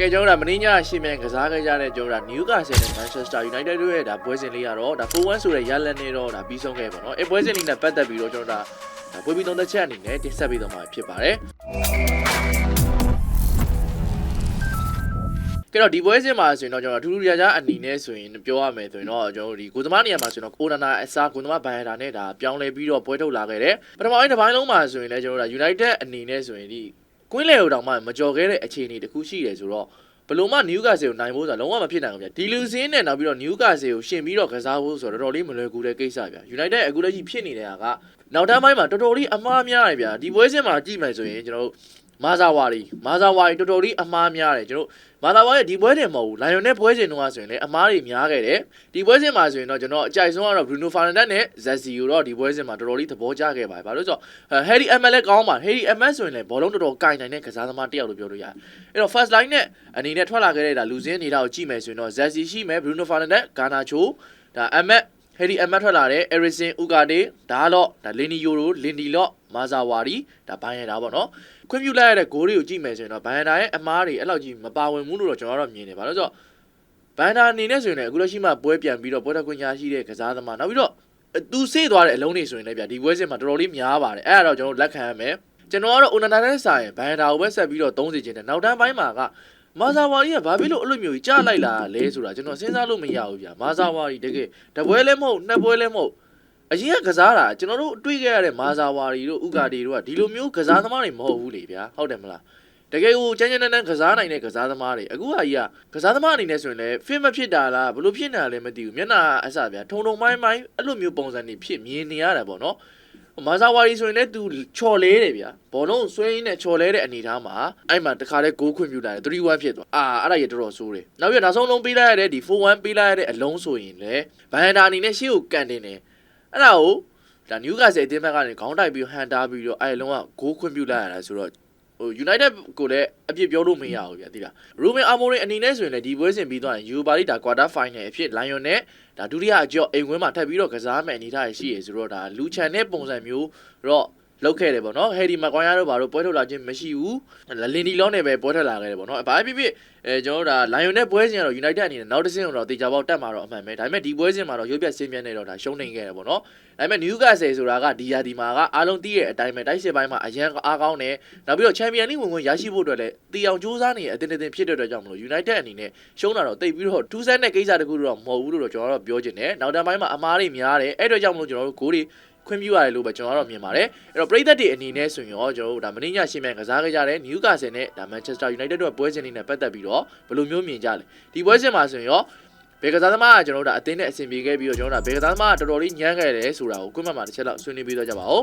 ကဲကျွန်တော်တို့ဒါမင်းညရှင်းမြန်ကစားခဲ့ကြတဲ့ကျွန်တော်တို့ဒါ Newcastle နဲ့ Manchester United တို့ရဲ့ဒါပွဲစဉ်လေးကတော့ဒါ4-1ဆိုတဲ့ရလဒ်နဲ့တော့ဒါပြီးဆုံးခဲ့ပါတော့အဲပွဲစဉ်လေးနဲ့ပတ်သက်ပြီးတော့ကျွန်တော်တို့ဒါဒါပွဲပြီးသုံးသက်ချက်အနေနဲ့တင်ဆက်ပေးသွားမှာဖြစ်ပါတယ်ကဲတော့ဒီပွဲစဉ်မှာဆိုရင်တော့ကျွန်တော်ထူးထူးခြားခြားအနေနဲ့ဆိုရင်ပြောရမယ်ဆိုရင်တော့ကျွန်တော်တို့ဒီကိုသမားနေရာမှာဆိုရင်တော့ကိုနာနာအစားကိုသမားဘိုင်ယာတာနဲ့ဒါပြောင်းလဲပြီးတော့ပွဲထုတ်လာခဲ့တယ်ပထမပိုင်းတစ်ပိုင်းလုံးမှာဆိုရင်လည်းကျွန်တော်တို့ဒါ United အနေနဲ့ဆိုရင်ဒီ ကွင်းလေကိုတောင်မှမကြော်ခဲ့တဲ့အခြေအနေတစ်ခုရှိတယ်ဆိုတော့ဘလို့မှ Newcastle ကိုနိုင်ဖို့ဆိုတာလုံးဝမဖြစ်နိုင်ဘူးဗျဒီလူစင်းနဲ့နောက်ပြီးတော့ Newcastle ကိုရှင်ပြီးတော့ကစားဖို့ဆိုတော့တော်တော်လေးမလွယ်ကူတဲ့ကိစ္စဗျ United အခုလက်ရှိဖြစ်နေတဲ့ဟာကနောက်တန်းပိုင်းမှာတော်တော်လေးအမှားများတယ်ဗျဒီပွဲစဉ်မှာကြည့်မယ်ဆိုရင်ကျွန်တော်တို့ မာဇာဝါရီမာဇာဝါရီတော်တော်လေးအမှားများတယ်ကျွန်တော်မာဇာဝါရီဒီပွဲတင်မဟုတ်ဘူးလိုင်ယွန်နဲ့ပွဲစဉ်တုန်းကဆိုရင်လည်းအမားတွေများခဲ့တယ်ဒီပွဲစဉ်မှာဆိုရင်တော့ကျွန်တော်အကြိုက်ဆုံးကတော့ Bruno Fernandes နဲ့ Zessi ကိုတော့ဒီပွဲစဉ်မှာတော်တော်လေးသဘောကျခဲ့ပါတယ်ဘာလို့လဲဆိုတော့ Harry ML လည်းကောင်းပါ Harry ML ဆိုရင်လည်းဘောလုံးတော်တော်ကင်နိုင်တဲ့ကစားသမားတစ်ယောက်လို့ပြောလို့ရတယ်အဲ့တော့ first line နဲ့အနေနဲ့ထွက်လာခဲ့တဲ့ဒါလူစင်းနေတာကိုကြည့်မယ်ဆိုရင်တော့ Zessi ရှိမယ် Bruno Fernandes Garnacho ဒါ ML ဟယ်ရီအမတ်ထွက်လာတဲ့ Erison Ugarte ဒါတော့ဒါလင်နီယိုရိုလင်ဒီလော့ မာဇာဝါရီဒါဘိုင်ယန်ဒါပေါ့နော်ခွင့်ပြုလိုက်ရတဲ့ဂိုးတွေကိုကြည့်မယ်ဆိုရင်တော့ဘိုင်ယန်ဒါရဲ့အမားတွေအဲ့လောက်ကြီးမပါဝင်ဘူးလို့တော့ကျွန်တော်တို့မြင်နေပါလို့ဆိုတော့ဘိုင်ယန်ဒါအနေနဲ့ဆိုရင်လည်းအခုလက်ရှိမှပွဲပြန်ပြီးတော့ပွဲတက်ခွင့်ရရှိတဲ့ကစားသမားနောက်ပြီးတော့သူစေ့သွားတဲ့အလုံးတွေဆိုရင်လည်းဗျဒီပွဲစဉ်မှာတော်တော်လေးများပါတယ်အဲ့ဒါတော့ကျွန်တော်တို့လက်ခံရမယ်ကျွန်တော်ကတော့ Onana နဲ့စာရင်ဘိုင်ယန်ဒါကိုပဲဆက်ပြီးတော့သုံးစီခြင်းနဲ့နောက်တန်းပိုင်းမှာကမာဇာဝါရီကဘာဖြစ်လို့အဲ့လိုမျိုးကြီးကြားလိုက်လာလဲဆိုတာကျွန်တော်စဉ်းစားလို့မရဘူးဗျာမာဇာဝါရီတကယ်တပွဲလည်းမဟုတ်နှစ်ပွဲလည်းမဟုတ် အရင်ကကစားတာကျွန်တော်တို့တွေ့ခဲ့ရတဲ့မာဇာဝါရီတို့ဥကာဒီတို့ကဒီလိုမျိုးကစားသမားတွေမဟုတ်ဘူးလေဗျာဟုတ်တယ်မလားတကယ်ကိုချမ်းချမ်းတန်းတန်းကစားနိုင်တဲ့ကစားသမားတွေအခုဟာကြီးကကစားသမားအနေနဲ့ဆိုရင်လည်း fit မဖြစ်တာလားဘလို့ဖြစ်နေတာလဲမသိဘူးမျက်နှာအစဗျာထုံထုံမိုင်းမိုင်းအဲ့လိုမျိုးပုံစံတွေဖြစ်မြင်နေရတာပေါ့နော်မာဇာဝါရီဆိုရင်လည်း तू ချော်လဲတယ်ဗျာဘောလုံးဆွဲရင်းနဲ့ချော်လဲတဲ့အနေအထားမှာအဲ့မှာတခါလဲဂိုးခွင့်ပြုလာတယ်3-1ဖြစ်သွားအာအဲ့ဒါကြီးတော်တော်ဆိုးတယ်နောက်ပြီးတော့နောက်ဆုံးလုံးပေးလိုက်ရတဲ့ဒီ4-1ပေးလိုက်ရတဲ့အလုံးဆိုရင်လည်းဘန်ဒါအနေနဲ့ရှေ့ကိုကန်တင်တယ် အဲ့ဒါကိုဒါနျူကာဆယ်အတင်းဘက်ကနေခေါင်းတိုက်ပြီးဟန်တာပြီးတော့အဲ့လုံးကဂိုးခွင့်ပြုလိုက်ရတာဆိုတော့ဟို United ကိုလည်းအပြစ်ပြောလို့မရဘူးဗျာတိလား Ruben Amorim အနေနဲ့ဆိုရင်လည်းဒီပွဲစဉ်ပြီးသွားရင် Europa League ဒါ quarter final အဖြစ် Lion နဲ့ဒါဒုတိယအကျော်အိမ်ဝင်းမှာထပ်ပြီးတော့ကစားမယ်အနေထားရှိရဆိုတော့ဒါလူချန်တဲ့ပုံစံမျိုးတော့ လောက်ခဲ့တယ်ပေါ့နော်ဟယ်ဒီမကွန်ယာတို့ဘာလို့ပွဲထုတ်လာခြင်းမရှိဘူးလင်ဒီလောနဲ့ပဲပွဲထွက်လာခဲ့တယ်ပေါ့နော်ဘာဖြစ်ဖြစ်အဲကျွန်တော်တို့ဒါ Lion နဲ့ပွဲစဉ်ကတော့ United အနေနဲ့နောက်တစ်ဆင့်တော့တေချာပေါက်တက်မှာတော့အမှန်ပဲဒါပေမဲ့ဒီပွဲစဉ်မှာတော့ရုပ်ပြဆင်းပြနေတော့ဒါရှုံးနေခဲ့တယ်ပေါ့နော်ဒါပေမဲ့ Newcastle ဆိုတာကဒီယာဒီမှာကအားလုံးသိရဲ့အတိုင်းပဲတိုက်စစ်ပိုင်းမှာအရန်အားကောင်းတယ်နောက်ပြီးတော့ Champions League ဝင်ဝင်ရရှိဖို့အတွက်လည်းတီအောင်စူးစမ်းနေတဲ့အတင်းတင်းဖြစ်တဲ့အတွက်ကြောင့်မလို့ United အနေနဲ့ရှုံးတာတော့တိတ်ပြီးတော့ထူးဆန်းတဲ့ကိစ္စတခုတော့မဟုတ်ဘူးလို့တော့ကျွန်တော်တို့ပြောချင်တယ်နောက်တန်းပိုင်းမှာအမားတွေများတယ်အဲ့အတွက်ကြောင့်မလို့ကျွန်တော်တို့ဂိုးတွေ ခွင့်ပြုရတယ်လို့ပဲကျွန်တော်ကတော့မြင်ပါတယ်အဲ့တော့ပရိသတ်တွေအနေနဲ့ဆိုရင်ရောကျွန်တော်တို့ဒါမင်းညရှင်းမြန်ကစားခဲ့ကြတဲ့ Newcastle နဲ့ဒါ Manchester United တို့ပွဲစဉ်လေးနဲ့ပတ်သက်ပြီးတော့ဘယ်လိုမျိုးမြင်ကြလဲဒီပွဲစဉ်မှာဆိုရင်ရော ဘယ်ကစားသမားကကျွန်တော်တို့ဒါအသင်းနဲ့အဆင်ပြေခဲ့ပြီးတော့ကျွန်တော်တို့ဒါဘယ်ကစားသမားကတော်တော်လေးညံ့ခဲ့တယ်ဆိုတာကိုကွန်းမှတ်မှာတစ်ချက်လောက်ဆွေးနွေးပြီးတော့ကြပါဦး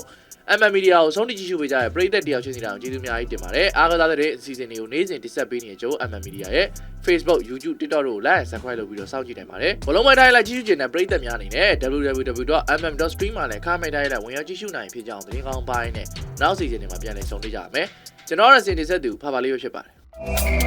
MM Media ကိုဆုံးဖြတ်ကြည့်ရှုပေးကြတဲ့ပရိသတ်တယောက်ချင်းစီတိုင်းကိုကျေးဇူးအများကြီးတင်ပါတယ်အားကစားတဲ့အစီအစဉ်တွေကိုနေ့စဉ်တင်ဆက်ပေးနေကြိုး MM Media ရဲ့ Facebook YouTube TikTok တို့ကို like and subscribe လုပ်ပြီးတော့စောင့်ကြည့်နိုင်ပါတယ်ဘလုံးမိုက်တိုင်းလိုက်ကြည့်ရှုခြင်းနဲ့ပရိသတ်များအနေနဲ့ www.mm.stream မှာလည်းခါမိုက်တိုင်းလိုက်ဝင်ရောက်ကြည့်ရှုနိုင်ဖြစ်ကြောင်းသတင်းကောင်းပိုင်းနဲ့နောက်စီစဉ်တွေမှာပြန်လည်ဆုံတွေ့ကြရမယ်ကျွန်တော်ရစင်တင်ဆက်သူဖာဖာလေးရဖြစ်ပါတယ်